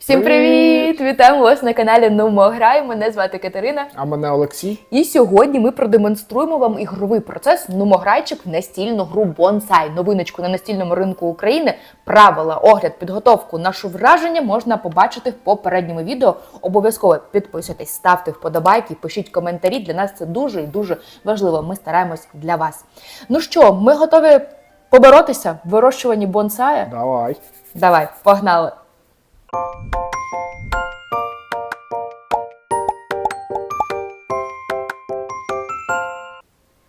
Всім привіт! Вітаємо вас на каналі Нумо Грай. Мене звати Катерина. А мене Олексій. І сьогодні ми продемонструємо вам ігровий процес Нумограйчик в настільну гру Бонсай. Новиночку на настільному ринку України. Правила, огляд, підготовку, наше враження можна побачити в попередньому відео. Обов'язково підписуйтесь, ставте вподобайки, пишіть коментарі. Для нас це дуже і дуже важливо. Ми стараємось для вас. Ну що, ми готові поборотися в вирощуванні бонсая? Давай. Давай, погнали!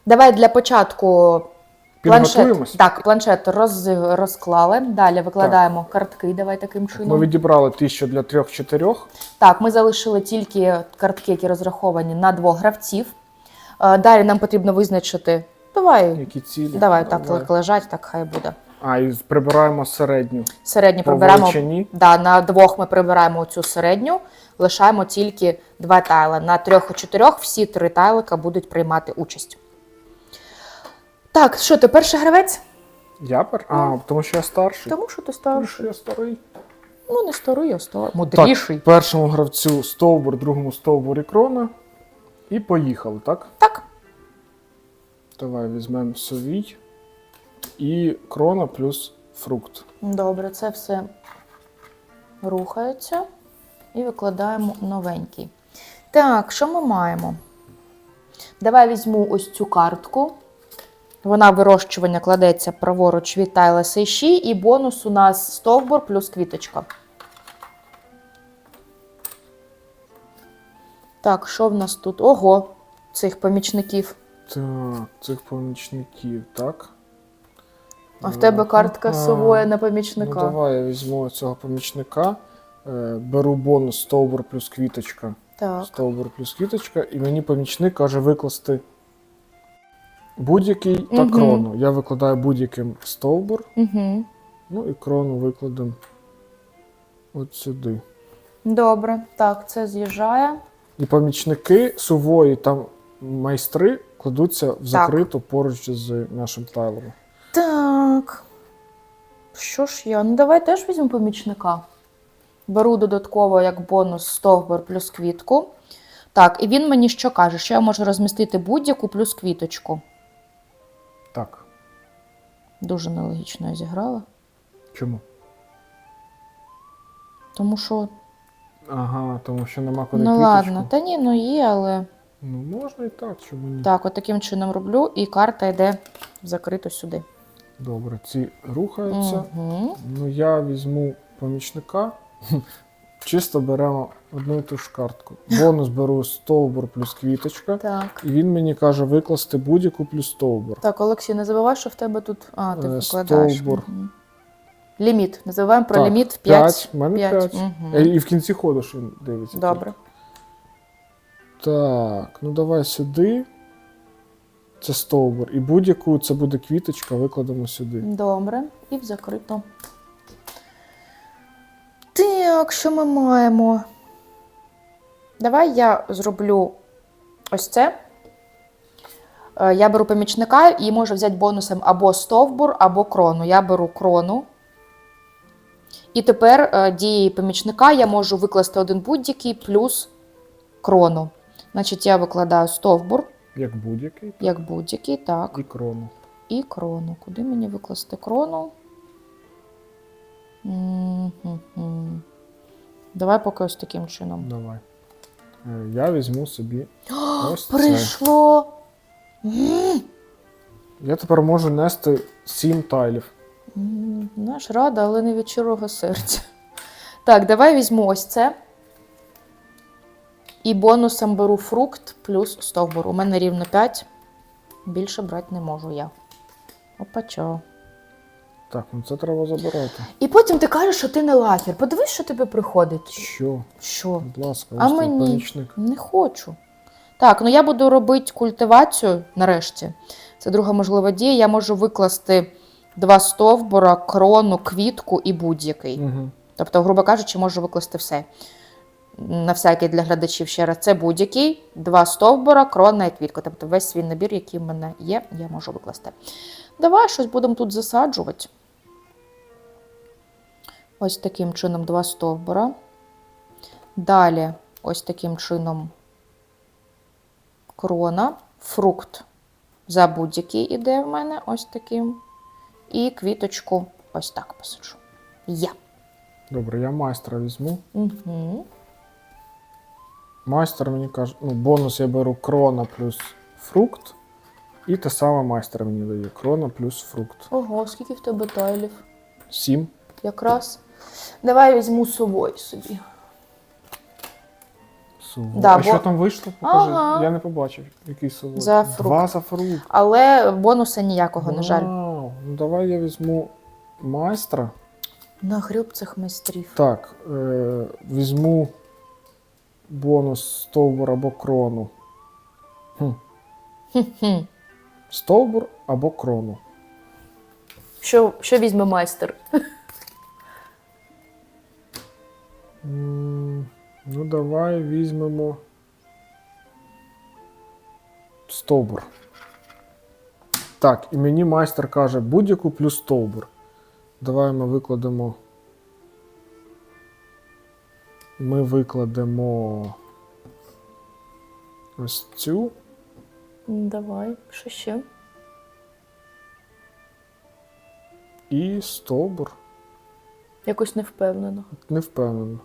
Давай для початку планшет. Підготуємось. Так, планшет роз, розклали. Далі викладаємо картки. Давай таким чином. Ми відібрали ті, що для трьох-чотирьох. Так, ми залишили тільки картки, які розраховані на двох гравців. Е, Далі нам потрібно визначити. Давай, Які цілі. давай так лежать, так хай буде. А, і прибираємо середню. Середню По прибираємо. величині? Да, на двох ми прибираємо цю середню, лишаємо тільки два тайла. На трьох і чотирьох всі три тайлика будуть приймати участь. Так, що ти перший гравець? Я пер? А, тому що я старший. Тому що ти Тому що я старий. Ну, не старий, а старий. Мудріший. Так, першому гравцю стовбур, другому стовбур і крона. І поїхали, так? Так. Давай візьмемо совій. І крона плюс фрукт. Добре, це все рухається. І викладаємо новенький. Так, що ми маємо? Давай візьму ось цю картку. Вона вирощування кладеться праворуч від Тайла Сейші, і бонус у нас стовбур плюс квіточка. Так, що в нас тут? Ого, цих помічників. Так, цих помічників, так. А в тебе картка Ага. совоя на Ну, помічника. давай я візьму цього помічника. е, Беру бонус стовбур плюс квіточка. Так. Стовбур плюс квіточка, і мені помічник каже викласти будь-який та Мгм. крону. Я викладаю будь-яким стовбур, Угу. ну і крону викладемо от сюди. Добре, так, це з'їжджає. І помічники сувої та майстри кладуться в закриту поруч з нашим тайлом. Так. Що ж я? Ну, давай теж візьму помічника. Беру додатково як бонус стовбур плюс квітку. Так, і він мені що каже? Що я можу розмістити будь-яку плюс квіточку. Так. Дуже нелогічно я зіграла. Чому? Тому що, Ага, тому що нема куди ну квіточку. ладно, та ні, ну є, але Ну, можна і так, чому ні? так, от таким чином роблю, і карта йде закрито сюди. Добре, ці рухаються. Угу. Ну, я візьму помічника. Чисто беремо одну і ту ж картку. Бонус беру стовбур плюс квіточка. Так. І він мені каже викласти будь-яку плюс стовбур. Так, Олексій, не забувай, що в тебе тут. А, ти Е, викладаєш. стовбур. Мгм. Ліміт. Не забуваємо про Так, ліміт в 5. П'ять, в мене 5. Мгм. І в кінці ходу ж він дивиться. Добре. Так, ну давай сюди. Це стовбур. І будь-яку це буде квіточка, викладемо сюди. Добре. І в закрито. Так, що ми маємо? Давай я зроблю ось це. Е, Я беру помічника і можу взяти бонусом або стовбур, або крону. Я беру крону. І тепер е, дією помічника я можу викласти один будь-який плюс крону. Значить, я викладаю стовбур, Як будь-який. як будь-який, так. І крону. І крону. Куди мені викласти крону? М-м-м. Давай поки ось таким чином. Давай. Е, Я візьму собі ось це. Прийшло. Я тепер можу нести сім тайлів. Наш рада, але не від щирого серця. Так, давай візьму ось це. І бонусом беру фрукт плюс стовбур. У мене рівно 5. Більше брати не можу я. Опачо. Так, ну це треба забирати. І потім ти кажеш, що ти не лахер. Подивись, що тобі приходить. Що? Що? Будь ласка, А ось твій мені? помічник. Не хочу. Так, ну я буду робити культивацію нарешті. Це друга можлива дія. Я можу викласти два стовбура, крону, квітку і будь-який. Угу. Тобто, грубо кажучи, можу викласти все. На всякий для глядачів ще раз. Це будь-який, два стовбура, крона і квітка. Тобто весь свій набір, який в мене є, я можу викласти. Давай щось будемо тут засаджувати. Ось таким чином два стовбура. Далі, ось таким чином, крона, фрукт за будь-який іде в мене ось таким. І квіточку ось так посаджу. Є. Добре, я майстра візьму. Угу. Майстер мені каже, ну, бонус я беру крона плюс фрукт. І те саме майстер мені дає крона плюс фрукт. Ого, скільки в тебе тайлів? Сім. Якраз. Давай візьму совой собі. Суво. Да, а бо- що там вийшло? Покажи. Ага. Я не побачив, який суво. За фрукт. Два за фрукт. Але бонуса ніякого, на жаль. Вау. Ну давай я візьму майстра. На гриб цих майстрів. Так, е, візьму бонус стовбур або крону. Хм. Стовбур або крону. Що, що візьме майстер? Ну, давай візьмемо стовбур. Так, і мені майстер каже будь-яку плюс стовбур. Давай ми викладемо. Ми викладемо ось цю. Давай, що ще? І стовбур. Якось не впевнено. Не впевнений.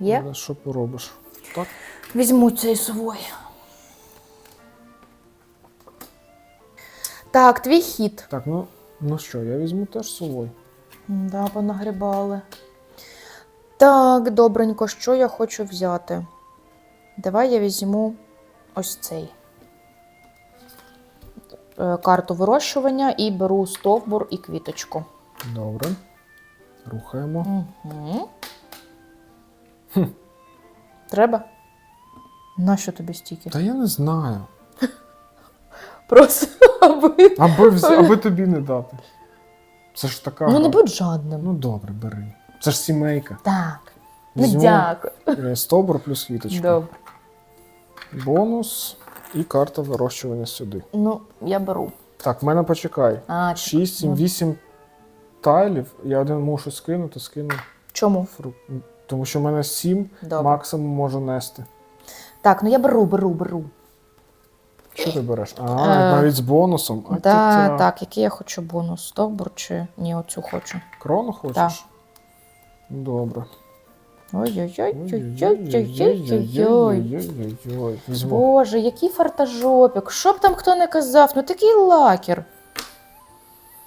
Є? Але Що поробиш? Так. Візьму цей свой. Так, твій хід. Так, ну, ну що, я візьму теж совой. Да, понагрібали. Так, добренько, що я хочу взяти? Давай я візьму ось цей. Е, Карту вирощування і беру стовбур і квіточку. Добре. Рухаємо. Угу. Треба? Нащо тобі стільки? Та я не знаю. Просто аби. Аби, аби тобі не дати. Це ж така. Ну не будь жадним. Ну добре, бери. Це ж сімейка. Так. Ну Візьму дякую. е, Стовбур плюс квіточка. Добре. Бонус і карта вирощування сюди. Ну, я беру. Так, в мене почекай. А, 6, 7, ну. 8 тайлів. Я один мушу скинути, скину чому? фрукт. Тому що в мене 7 Добре. максимум можу нести. Так, ну я беру, беру, беру. Що ти береш? А, Е, навіть з бонусом. А Да, ти так, який я хочу бонус? Стовбур чи ні, оцю хочу. Крону хочеш? Добре. Ой-ой-ой. Ой-ой-ой. Візьму. Боже, який фартажопік. Що б там хто не казав, ну такий лакер.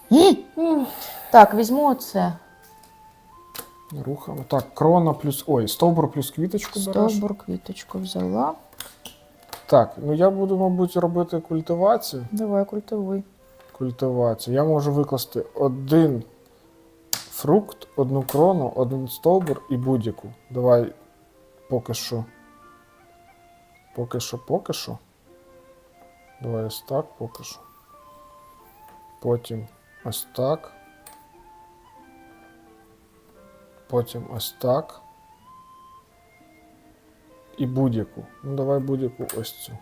Ні. М. Так, візьму оце. Рухаємо. Так, крона плюс. Ой, стовбур плюс квіточку береш. Стовбур, квіточку взяла. Так, ну я буду, мабуть, робити культивацію. Давай, культивуй. Культивацію. Я можу викласти один фрукт, одну крону, один стовбур і будь-яку. Давай поки що. Поки що, поки що. Давай ось так, поки що. Потім ось так. Потім ось так. І будь-яку. Ну, давай будь-яку ось цю.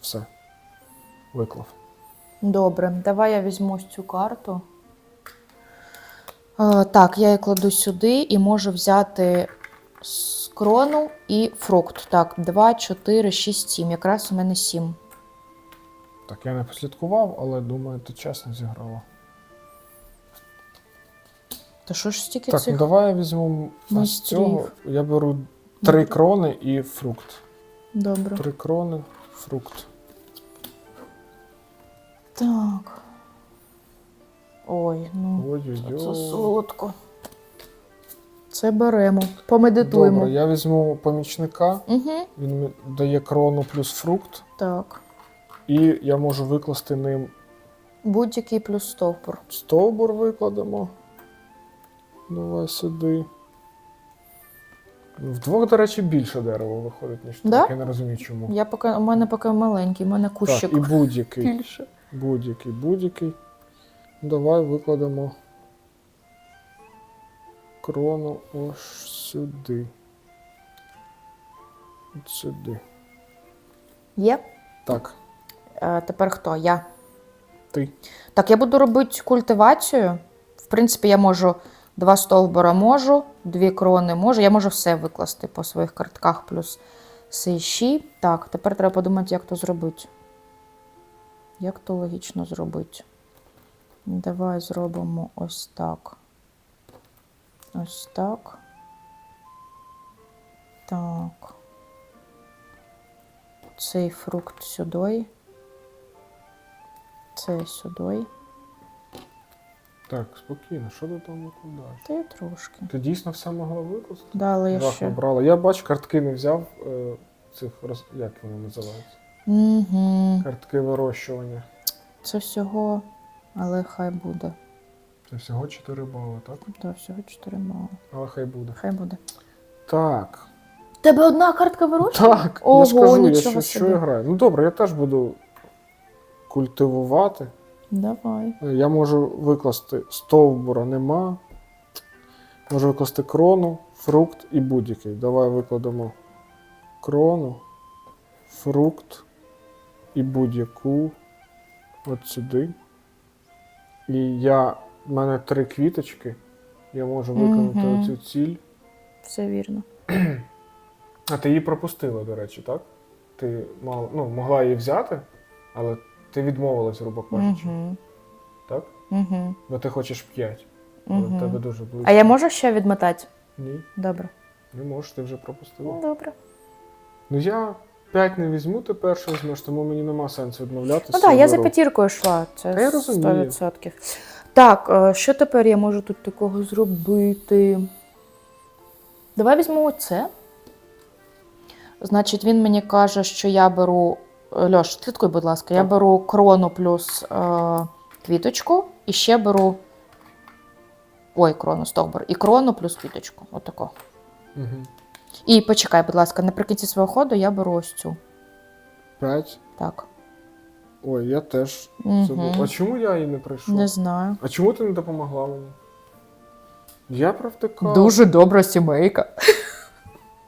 Все. Виклав. Добре, давай я візьму ось цю карту. Так, я її кладу сюди і можу взяти с- крону і фрукт. Так, 2, 4, 6, 7. Якраз у мене 7. Так, я не послідкував, але думаю, ти чесно зіграла. Та що ж стільки Так, ну цих? давай я візьму майстрів. цього. Я беру три крони і фрукт. Добре. Три крони, фрукт. Так. Ой, ну це Ой-ой-ой. солодко. Це беремо. Помедитуємо. Добре, я візьму помічника, Угу. він дає крону плюс фрукт, Так. і я можу викласти ним Будь-який плюс стовпур. стовбур викладемо. Давай сюди. Вдвох, до речі, більше дерева виходить, ніж Да? так. Я не розумію, чому. Я поки, у мене поки маленький, у мене кущик Так, і будь-який. більше. Будь-який, будь-який. Давай викладемо крону ось сюди. От сюди. Є? Так, Е, тепер хто? Я. ти. Так, я буду робити культивацію. В принципі, я можу Два стовбура можу, дві крони можу. Я можу все викласти по своїх картках плюс сейші. Так, тепер треба подумати, як то зробити. Як то логічно зробити? Давай зробимо ось так. Ось так. Так. Цей фрукт сюди. Цей сюди. Так, спокійно, що ти там викладаєш? Й трошки. Ти дійсно все могла викласти? Да, але я ще. набрала. Я бачу, картки не взяв е, цих роз... як вони називаються? Угу. Картки вирощування. Це всього, але хай буде. Це всього 4 бали, так? Да, всього 4 мало. Але хай буде. Хай буде. Так. Тебе одна картка вирощує? Так, Ого, я ж кажу, я нічого що, що собі. я граю. Ну добре, я теж буду культивувати. Давай. Я можу викласти стовбура нема. Можу викласти крону, фрукт і будь-який. Давай викладемо крону, фрукт і будь-яку от сюди. І я, в мене три квіточки. Я можу виконати Мгм. оцю ціль. Все вірно. А ти її пропустила, до речі, так? Ти мала, ну, могла її взяти, але ти відмовилась, грубо кажучи. Угу. Так? Угу. Бо ти хочеш 5. Але в тебе Угу. дуже близько. А я можу ще відмотати? Ні, Добре. не можеш, ти вже пропустила. Ну, добре. Ну я 5 не візьму, ти перше візьмеш, тому мені нема сенсу відмовлятися. Ну так, я за п'ятіркою йшла. Це Та я розумію. 100%. Так, е, що тепер я можу тут такого зробити? Давай візьмемо це. Значить, він мені каже, що я беру. е, Льош, слідкуй, будь ласка, я беру крону плюс е, квіточку і ще беру. Ой, крону, стовбур. І крону плюс квіточку. Отако. Угу. І почекай, будь ласка, наприкінці свого ходу я беру ось цю. 5. Так. Ой, я теж забув. А чому я її не прийшов? Не знаю. А чому ти не допомогла мені? Я провтикав. Дуже добра сімейка.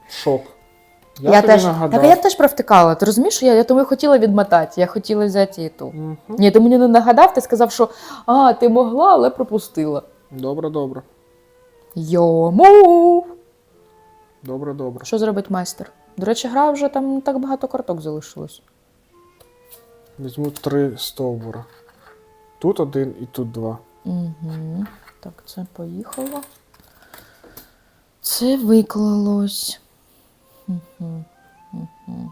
Шок. Я, тобі теж, нагадав. так, я теж провтикала. Ти розумієш, що я, я тому і хотіла відмотати. Я хотіла взяти і ту. Мгм. Ні, ти мені не нагадав, ти сказав, що а, ти могла, але пропустила. Добре, добре. Йому. Добре, добре. Що зробить майстер? До речі, гра вже там не так багато карток залишилось. Візьму три стовбура. Тут один і тут два. Угу. Так, це поїхало. Це виклалось. Угу. Угу.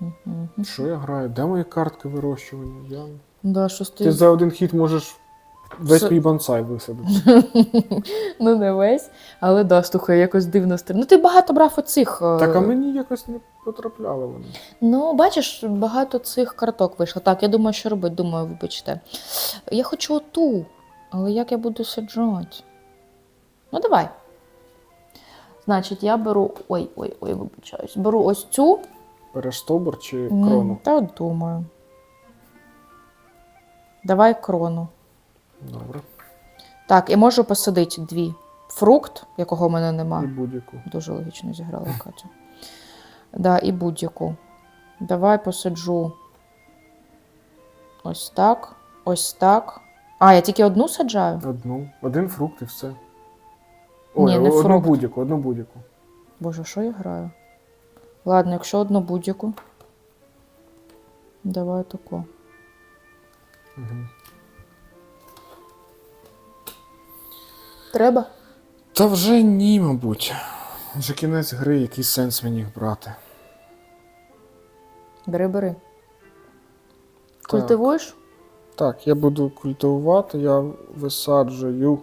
Угу. Що я граю? Де мої картки вирощування? Я... Да, ти... Ти за один хід можеш весь Це- мій бонсай висадити. ну, не весь, але да, слухай, якось дивно стрим. Ну, ти багато брав оцих. е, Так, а мені якось не потрапляли вони. Ну, бачиш, багато цих карток вийшло. Так, я думаю, що робити, думаю, вибачте. Я хочу оту, але як я буду саджати? Ну, давай. Значить, я беру. Ой, ой, ой, вибачаюсь. Беру ось цю. Береш чи М, крону? Та от думаю. Давай крону. Добре. Так, і можу посадити дві. Фрукт, якого в мене нема. І будь-яку. Дуже логічно зіграла Катя. Да, і будь-яку. Давай посаджу. Ось так. Ось так. А, я тільки одну саджаю? Одну. Один фрукт і все. Ой, Ні, не одну фрукт. будь-яку, одну будь-яку. Боже, що я граю? Ладно, якщо одну будь-яку. Давай таку. Угу. Треба? Та вже ні, мабуть. Вже кінець гри, який сенс мені їх брати. Бери, бери. Культивуєш? Так, я буду культивувати, я висаджую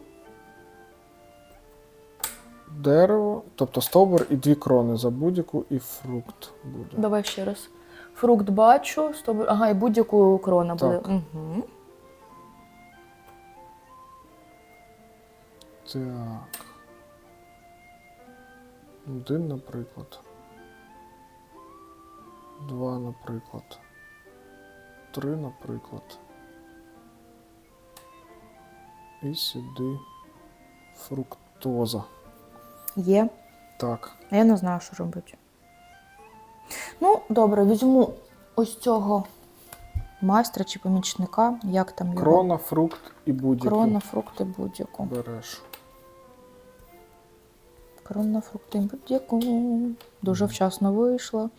дерево, тобто стовбур і дві крони за будь-яку і фрукт буде. Давай ще раз. Фрукт бачу, тобою. Ага, і будь-яку крона буде. Так. Угу. Так. Один, наприклад. Два, наприклад. Три, наприклад. І сюди фруктоза. Є. Так. А я не знаю, що робити. Ну, добре, візьму ось цього Майстра чи помічника, як там його? Крона, фрукт і будь-який. Крона, фрукти, будь-яку. Береш. Крона, фрукти, будь-яку. Дуже вчасно вийшло.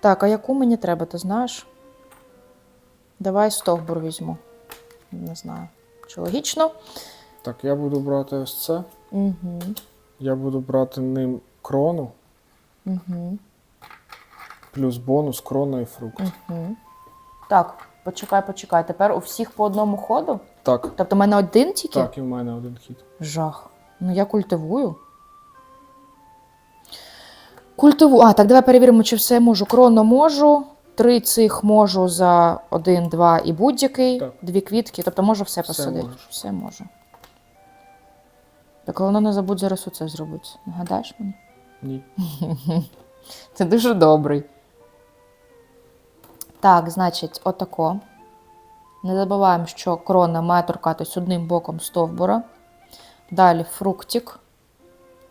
Так, а яку мені треба, ти знаєш? Давай стовбур візьму. Не знаю. Чи логічно? Так, я буду брати ось це. Угу. Я буду брати ним крону, Угу. плюс бонус крона і фрукт. Угу. Так, почекай, почекай. Тепер у всіх по одному ходу? Так, Тобто в мене один тільки? так, і в мене один хід. Жах. Ну я культивую. Культивую. А, так давай перевіримо, чи все можу. Кроно можу. Три цих можу за один, два і будь-який. Так. Дві квітки. Тобто можу все Все посадити. можеш. Все можу. Так головне не забудь зараз оце зробити. Нагадаєш мені? Ні. Ти дуже добрий. Так, значить, отако. Не забуваємо, що крона має торкатись одним боком стовбура. Далі фруктик,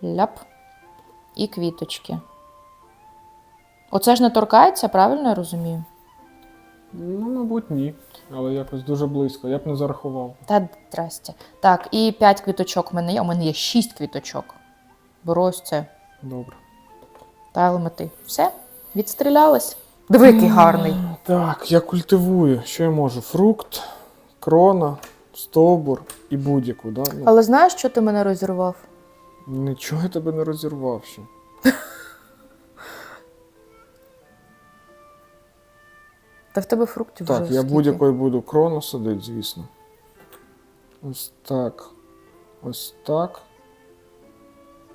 ляп і квіточки. Оце ж не торкається, правильно я розумію? Ну, мабуть, ні. Але якось дуже близько. Я б не зарахував. Та здрасте. Так, і 5 квіточок в мене є. У мене є 6 квіточок. Беру ось це. Добре. Тайл мети. Все, відстрілялась. Диви, який гарний. Так, я культивую. Що я можу? Фрукт, крона, стовбур і будь-яку, да? Ну, Але знаєш, що ти мене розірвав? Нічого я тебе не розірвав ще. Та в тебе фруктів вже Так, я будь-якою буду крону садити, звісно. Ось так. Ось так.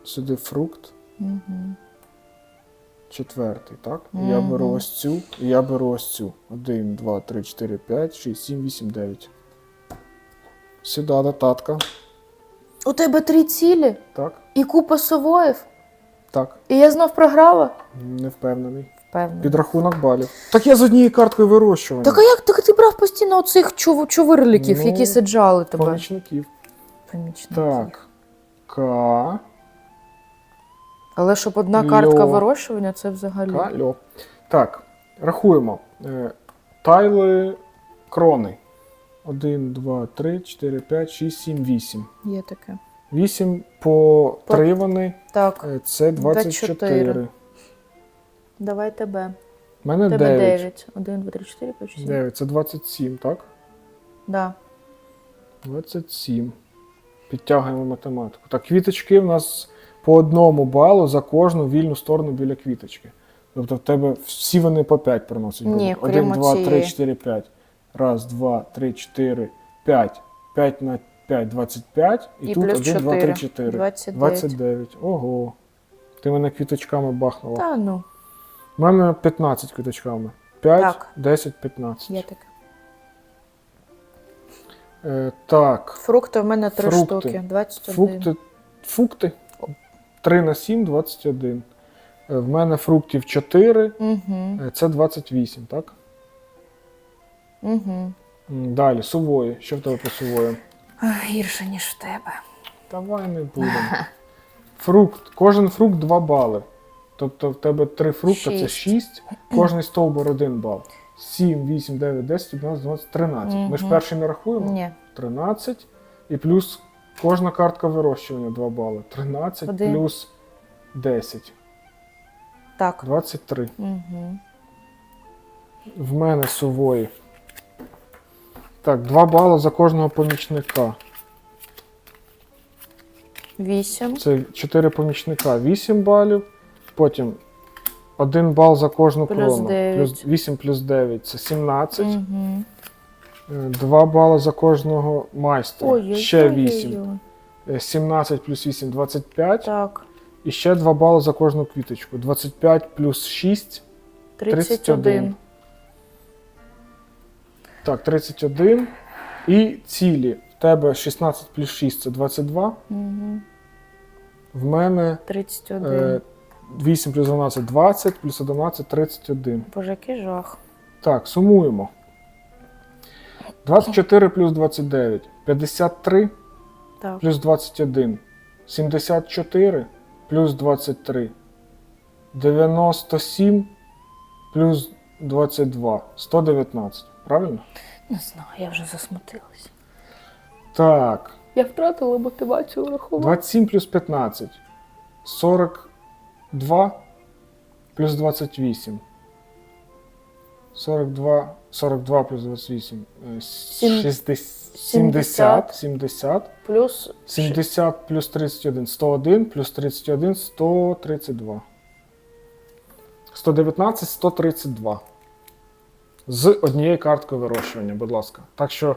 Сюди фрукт. Мгм. Четвертий, так? І Я беру ось цю, і я беру ось цю. Один, два, три, чотири, п'ять, шість, сім, вісім, дев'ять. Сюди до татка. У тебе три цілі Так, і купа совоїв. так. І я знов програла. Не впевнений. Впевнена. Підрахунок балів. Так я з однією карткою вирощування. Так а як так ти брав постійно оцих чув- чувирликів, Ну, які саджали тебе? Помічників. Помічників. Так. К. Але щоб одна Льо. картка вирощування, це взагалі. Кальо. Так, рахуємо. Е, Тайли крони. 1, 2, 3, 4, 5, 6, 7, 8. Є таке. 8 по По- 3 вони. Так, е, Це 24. 24. Давай тебе. У мене Тебе 9. 9. 1, 2, 3, 4, 5, 6, 7. 9. Це 27, так? Да. 27. Підтягуємо математику. Так, квіточки в нас по одному балу за кожну вільну сторону біля квіточки. Тобто в тебе всі вони по 5 приносять. Ні, 1, 2, 3, 4, 5. Раз, два, три, 4, 5. 5 на 5, 25. І, І тут плюс 1, 2, 3, 4. 4. 29. 29. Ого. Ти мене квіточками бахнула. Та ну, У мене 15 квіточками. 5, Так. 10, 15. є таке. Е, так. Фрукти в мене 3 Фрукти. штуки. 21. Фрукти, фрукти 3 на 7, 21. Е, В мене фруктів 4, Угу. е, це 28, так? Угу. М, Далі, сувої. Що в тебе по сувоям? Гірше, ніж в тебе. Давай не будемо. Фрукт. Кожен фрукт 2 бали. Тобто в тебе 3 фрукта це Шість. 6, кожний стовбур 1 бал. 7, 8, 9, 10, 11, 12, 13. Ми ж перший не рахуємо? Ні. 13. І плюс кожна картка вирощування 2 бали. 13 Один. плюс 10. Так. 23. Угу. В мене сувої. Так, 2 бали за кожного помічника. 8. Це 4 помічника, 8 балів. Потім 1 бал за кожну Плюс крону. дев'ять. Плюс 8 плюс 9 це 17. Угу. 2 бали за кожного майстра. Ой, ще 8. 17 плюс 8 25. Так. І ще 2 бали за кожну квіточку. 25 плюс 6 31. 31. Так, 31. І цілі. В тебе 16 плюс 6 це 22. Угу. В мене 31. е, 8 плюс 12 20, плюс 11 31. Боже, який жах. Так, сумуємо. 24 плюс 29. 53 Так. плюс 21. 74 плюс 23. 97 плюс 22. 119. Правильно? Не знаю, я вже засмутилася. Так. Я втратила мотивацію рахувати. 27 плюс 15. 42 плюс 28. 42, 42 плюс 28. е, 60, 70. 70. 70. Плюс 70 плюс 31. 101 плюс 31. 132. 119, 132. З однією карткою вирощування, будь ласка. Так що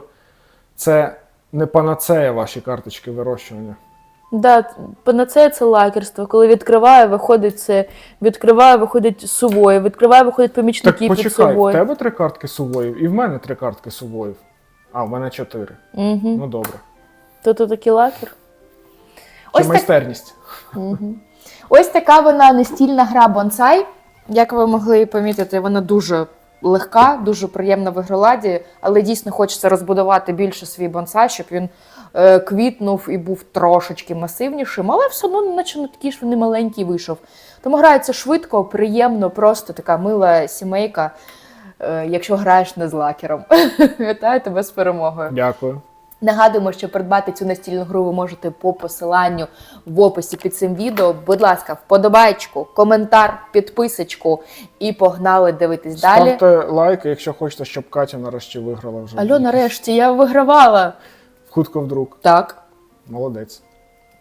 це не панацея ваші карточки вирощування. Да, панацея це лакерство. Коли відкриває, виходить це, відкриває, виходить сувої, відкриває, виходить Так помічники під почекай, в тебе три картки сувоїв, і в мене три картки сувоїв. А, в мене чотири. Угу. Ну добре. То то такий лакер. Це Ось, так, майстерність. ось така вона настільна гра бонсай. Як ви могли помітити, вона дуже легка, дуже приємна в ігроладі, але дійсно хочеться розбудувати більше свій бонсай, щоб він квітнув і був трошечки масивнішим, але все одно, наче не такий ж він і маленький вийшов. Тому грається швидко, приємно, просто така мила сімейка, е, якщо граєш не з лакером. Вітаю тебе з перемогою. Дякую. Нагадуємо, що придбати цю настільну гру ви можете по посиланню в описі під цим відео. Будь ласка, вподобайку, коментар, підписочку і погнали дивитись далі. Ставте лайки, якщо хочете, щоб Катя нарешті виграла вже. Алло, нарешті я вигравала. Хутко вдруг. Так, Молодець.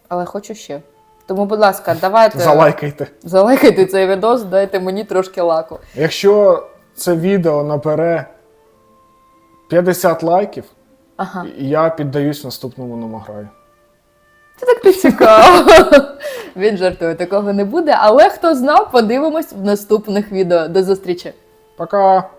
але хочу ще. Тому, будь ласка, давайте Залайкайте. залайкайте цей відос, дайте мені трошки лаку. Якщо це відео набере 50 лайків, Ага. я піддаюсь наступному номограю. Це так не цікаво. Він жартує, такого не буде. Але хто знав, подивимось в наступних відео. До зустрічі! Пока!